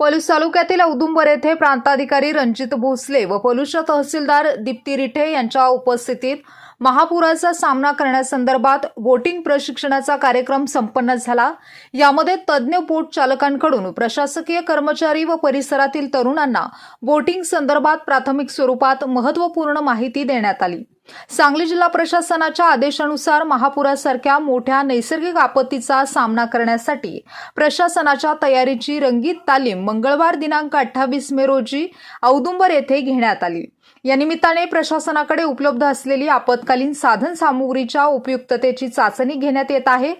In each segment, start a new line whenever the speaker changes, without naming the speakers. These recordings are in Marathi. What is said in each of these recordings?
पलूस तालुक्यातील औदुंबर येथे प्रांताधिकारी रणजित भोसले व पलूसच्या तहसीलदार दीप्ती रिठे यांच्या उपस्थितीत महापुराचा सामना करण्यासंदर्भात बोटिंग प्रशिक्षणाचा कार्यक्रम संपन्न झाला. यामध्ये तज्ज्ञ बोट चालकांकडून प्रशासकीय कर्मचारी व परिसरातील तरुणांना बोटिंग संदर्भात प्राथमिक स्वरूपात महत्त्वपूर्ण माहिती देण्यात आली. सांगली जिल्हा प्रशासनाच्या आदेशानुसार महापुरासारख्या मोठ्या नैसर्गिक आपत्तीचा सामना करण्यासाठी प्रशासनाच्या तयारीची रंगीत तालीम मंगळवार दिनांक अठ्ठावीस मे रोजी औदुंबर येथे घेण्यात आली. या निमित्ताने प्रशासनाकडे उपलब्ध असलेली आपत्कालीन साधन सामुग्रीच्या उपयुक्ततेची चाचणी घेण्यात येत आहे.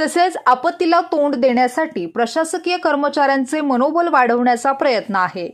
तसेच आपत्तीला तोंड देण्यासाठी प्रशासकीय कर्मचाऱ्यांचे मनोबल वाढवण्याचा प्रयत्न आहे.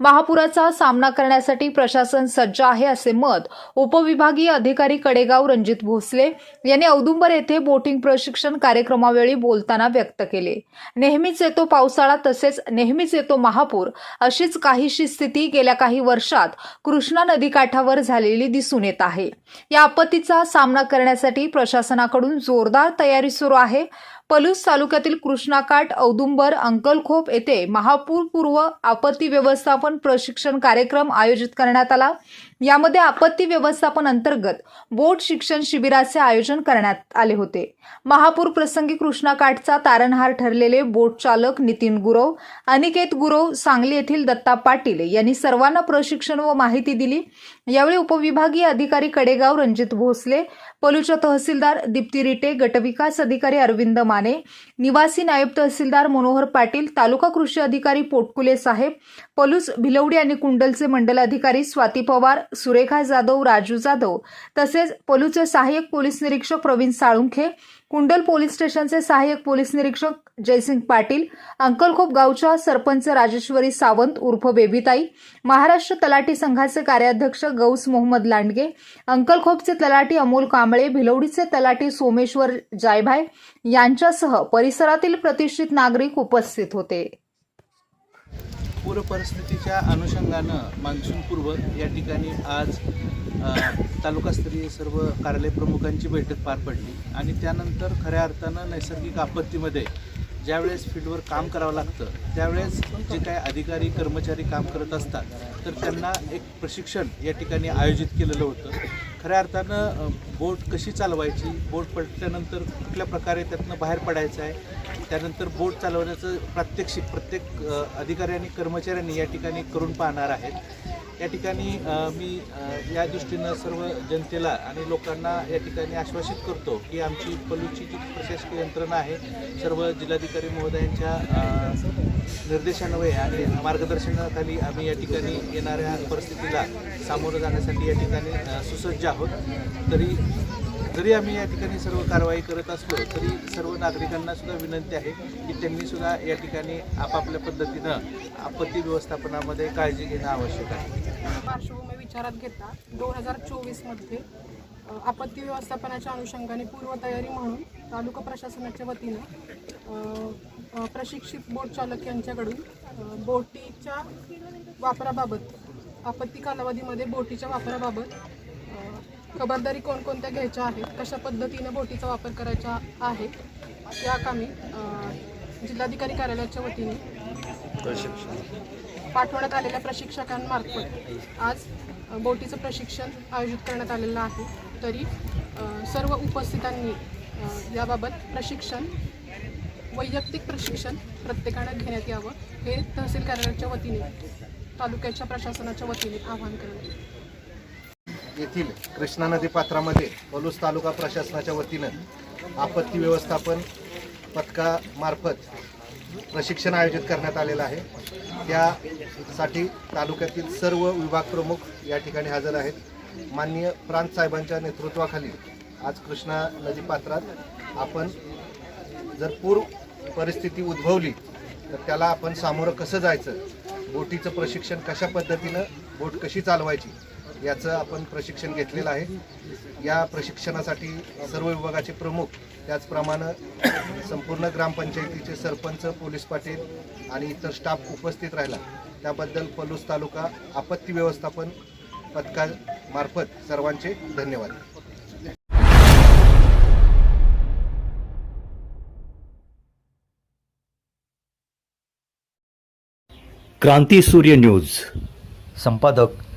महापुराचा सामना करण्यासाठी प्रशासन सज्ज आहे असे मत उपविभागीय अधिकारी कडेगाव रणजित भोसले यांनी औदुंबर येथे बोटिंग प्रशिक्षण कार्यक्रमावेळी बोलताना व्यक्त केले. नेहमीच येतो पावसाळा तसेच नेहमीच येतो महापूर अशीच काहीशी स्थिती गेल्या काही वर्षात कृष्णा नदीकाठावर झालेली दिसून येत आहे. या आपत्तीचा सामना करण्यासाठी प्रशासनाकडून जोरदार तयारी सुरू आहे. पलूस तालुक्यातील कृष्णाकाठ औदुंबर अंकलखोप येथे महापूर पूर्व आपत्ती व्यवस्थापन प्रशिक्षण कार्यक्रम आयोजित करण्यात आला. यामध्ये आपत्ती व्यवस्थापन अंतर्गत बोट शिक्षण शिबिराचे आयोजन करण्यात आले होते. महापूर प्रसंगी कृष्णाकाठचा तारणहार ठरलेले बोट चालक नितीन गुरव अनिकेत गुरव सांगली येथील दत्ता पाटील यांनी सर्वांना प्रशिक्षण व माहिती दिली. यावेळी उपविभागीय अधिकारी कडेगाव रणजित भोसले पलूच्या तहसीलदार दीप्ती रिटे गटविकास अधिकारी अरविंद माने निवासी नायब तहसीलदार मनोहर पाटील तालुका कृषी अधिकारी पोटकुले साहेब पलूस भिलवडी आणि कुंडलचे मंडल अधिकारी स्वाती पवार सुरेखा जाधव राजू जाधव तसेच पलूचे सहाय्यक पोलीस निरीक्षक प्रवीण साळुंखे कुंडल पोलीस स्टेशनचे सहाय्यक पोलीस निरीक्षक जयसिंग पाटील अंकलखोप गावच्या सरपंच राजेश्वरी सावंत उर्फ बेबीताई महाराष्ट्र तलाठी संघाचे कार्याध्यक्ष गौस मोहम्मद लांडगे अंकलखोपचे तलाठी अमोल कांबळे भिलवडीचे तलाठी सोमेश्वर जायभाय यांच्यासह परिसरातील प्रतिष्ठित नागरिक उपस्थित होते.
पूर परिस्थितीच्या अनुषंगानं मान्सूनपूर्व या ठिकाणी आज तालुकास्तरीय सर्व कार्यालय प्रमुखांची बैठक पार पडली आणि त्यानंतर खऱ्या अर्थानं नैसर्गिक आपत्तीमध्ये ज्यावेळेस फील्डवर काम करावं लागतं त्यावेळेस जे काय अधिकारी कर्मचारी काम करत असतात तर त्यांना एक प्रशिक्षण या ठिकाणी आयोजित केलेलं होतं. खऱ्या अर्थानं बोट कशी चालवायची बोट पडल्यानंतर कुठल्या प्रकारे त्यातनं बाहेर पडायचं आहे त्यानंतर बोट चालवण्याचं प्रात्यक्षिक प्रत्येक अधिकारी आणि कर्मचाऱ्यांनी या ठिकाणी करून पाहणार आहेत. या ठिकाणी मी या दृष्टीनं सर्व जनतेला आणि लोकांना या ठिकाणी आश्वासित करतो की आमची पलूची जी प्रशासकीय यंत्रणा आहे सर्व जिल्हाधिकारी महोदयांच्या निर्देशान्वये आणि मार्गदर्शनाखाली आम्ही या ठिकाणी येणाऱ्या परिस्थितीला सामोरं जाण्यासाठी या ठिकाणी सुसज्ज आहोत. तरी जरी आम्ही या ठिकाणी सर्व कारवाई करत असलो तरी सर्व नागरिकांना सुद्धा विनंती आहे की त्यांनी सुद्धा या ठिकाणी आपापल्या पद्धतीनं आपत्ती व्यवस्थापनामध्ये काळजी घेणं आवश्यक आहे.
पार्श्वभूमी विचारात घेता दोन हजार चोवीसमध्ये आपत्ती व्यवस्थापनाच्या अनुषंगाने पूर्वतयारी म्हणून तालुका प्रशासनाच्या वतीनं प्रशिक्षित बोट चालक यांच्याकडून बोटीच्या वापराबाबत आपत्ती कालावधीमध्ये बोटीच्या वापराबाबत खबरदारी कोणकोणत्या घ्यायच्या आहेत कशा पद्धतीनं बोटीचा वापर करायचा आहे या कामी जिल्हाधिकारी कार्यालयाच्या वतीने पाठवण्यात आलेल्या प्रशिक्षकांमार्फत आज बोटीचं प्रशिक्षण आयोजित करण्यात आलेलं आहे तरी सर्व उपस्थितांनी याबाबत प्रशिक्षण वैयक्तिक प्रशिक्षण प्रत्येकानं घेण्यात यावं हे तहसील कार्यालयाच्या वतीने तालुक्याच्या प्रशासनाच्या वतीने आवाहन करण्यात येतं.
येथील कृष्णा नदी पात्रामध्ये पलूस तालुका प्रशासनाच्या वतीनं आपत्ती व्यवस्थापन पथकामार्फत प्रशिक्षण आयोजित करण्यात आलेलं आहे. त्यासाठी तालुक्यातील सर्व विभाग प्रमुख या ठिकाणी हजर आहेत. माननीय प्रांत साहेबांच्या नेतृत्वाखाली आज कृष्णा नदी पात्रात आपण जर पूर परिस्थिती उद्भवली तर त्याला आपण सामोरं कसं जायचं? बोटीचं प्रशिक्षण कशा पद्धतीनं? बोट कशी चालवायची? याचं आपण प्रशिक्षण घेतलेलं आहे. या प्रशिक्षणासाठी सर्व विभागाचे प्रमुख त्याचप्रमाणे संपूर्ण ग्रामपंचायतीचे सरपंच पोलीस पाटील आणि इतर स्टाफ उपस्थित राहिला. त्याबद्दल पलूस तालुका आपत्ती व्यवस्थापन पथकामार्फत सर्वांचे धन्यवाद.
क्रांती सूर्य न्यूज. संपादक